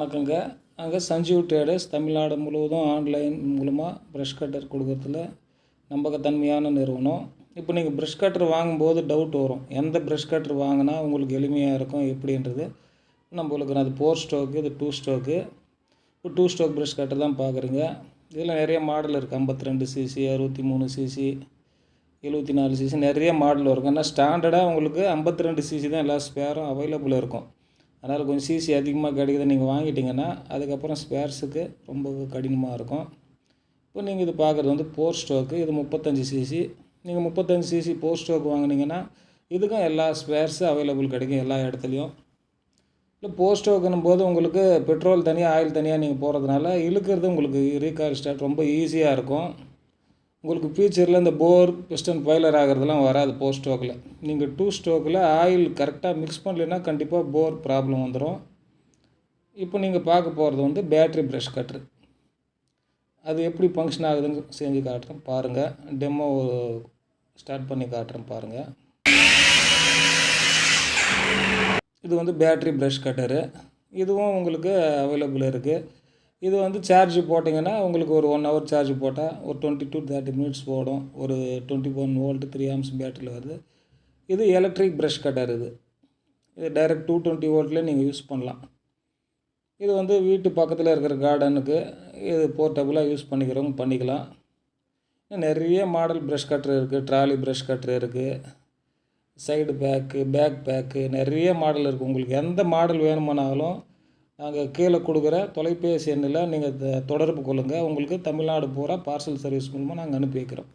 நாங்கள் அங்கே சஞ்சீவ் ட்ரேடர்ஸ் தமிழ்நாடு முழுவதும் ஆன்லைன் மூலமாக ப்ரஷ் கட்டர் கொடுக்கறதுல நம்பகத்தன்மையான நிறுவனம். இப்போ நீங்கள் ப்ரஷ் கட்டர் வாங்கும்போது டவுட் வரும். எந்த ப்ரஷ் கட்டர் வாங்கினா உங்களுக்கு எளிமையாக இருக்கும் எப்படின்றது நம்மளுக்கு அது ஃபோர் ஸ்ட்ரோக்கு இது டூ ஸ்ட்ரோக்கு இப்போ டூ ஸ்ட்ரோக் ப்ரஷ் கட்டர் தான் பார்க்குறீங்க இதில் நிறைய மாடல் இருக்குது ஐம்பத்தி ரெண்டு சிசி அறுபத்தி மூணு சிசி எழுபத்தி நாலு சிசி நிறைய மாடல் இருக்கும் ஆனால் ஸ்டாண்டர்டாக உங்களுக்கு ஐம்பத்தி ரெண்டு சிசி தான் எல்லா ஸ்பேரும் அவைலபிள் இருக்கும். அதனால் கொஞ்சம் சிசி அதிகமாக கிடைக்குது நீங்கள் வாங்கிட்டீங்கன்னா அதுக்கப்புறம் ஸ்பேர்ஸுக்கு ரொம்ப கடினமாக இருக்கும். இப்போ நீங்கள் இது பார்க்குறது வந்து போர் ஸ்டோக்கு இது முப்பத்தஞ்சு சிசி நீங்கள் முப்பத்தஞ்சு சிசி போர் ஸ்டோக் வாங்குனீங்கன்னா இதுக்கும் எல்லா ஸ்பேர்ஸும் அவைலபிள் கிடைக்கும் எல்லா இடத்துலையும். இல்லை போர் ஸ்டோக்குன்னும் போது உங்களுக்கு பெட்ரோல் தனியாக ஆயில் தனியாக நீங்கள் போகிறதுனால இழுக்கிறது உங்களுக்கு ரீகால் ஸ்டார்ட் ரொம்ப ஈஸியாக இருக்கும். உங்களுக்கு ஃபியூச்சரில் இந்த போர் பிஸ்டன் பாய்லர் ஆகிறதுலாம் வராது போர் ஸ்ட்ரோக்கில் நீங்கள் டூ ஸ்ட்ரோக்கில் ஆயில் கரெக்டாக மிக்ஸ் பண்ணலைன்னா கண்டிப்பாக போர் ப்ராப்ளம் வந்துடும் இப்போ நீங்கள் பார்க்க போகிறது வந்து பேட்ரி ப்ரஷ் கட்ரு அது எப்படி ஃபங்க்ஷன் ஆகுதுன்னு செஞ்சு காட்டுறேன் பாருங்கள் டெமோ ஸ்டார்ட் பண்ணி காட்டுறேன் பாருங்கள் இது வந்து பேட்ரி ப்ரஷ் கட்டரு இதுவும் உங்களுக்கு அவைலபிள் இருக்குது இது வந்து சார்ஜ் போட்டிங்கன்னா உங்களுக்கு ஒரு ஒன் ஹவர் சார்ஜ் போட்டால் ஒரு டுவெண்ட்டி டு தேர்ட்டி மினிட்ஸ் போடும் ஒரு twenty one volt three amps பேட்டரியில் வருது. இது எலக்ட்ரிக் ப்ரஷ் கட்டர் இது. இது டைரக்ட் டூ டுவெண்ட்டி வோல்ட்லேயே நீங்கள் யூஸ் பண்ணலாம். இது வந்து வீட்டு பக்கத்தில் இருக்கிற கார்டனுக்கு இது போர்ட்டபுளாக யூஸ் பண்ணிக்கிறவங்க பண்ணிக்கலாம். நிறைய மாடல் ப்ரஷ் கட்டர் இருக்குது ட்ராலி ப்ரஷ் கட்டர் இருக்குது சைடு பேக்கு பேக் பேக்கு நிறைய மாடல் இருக்குது உங்களுக்கு எந்த மாடல் வேணுமானாலும் நாங்கள் கீழே கொடுக்குற தொலைபேசி எண்ணில் நீங்கள் தொடர்பு கொள்ளுங்கள் உங்களுக்கு தமிழ்நாடு பூரா பார்சல் சர்வீஸ் மூலமாக நாங்கள் அனுப்பி வைக்கிறோம்.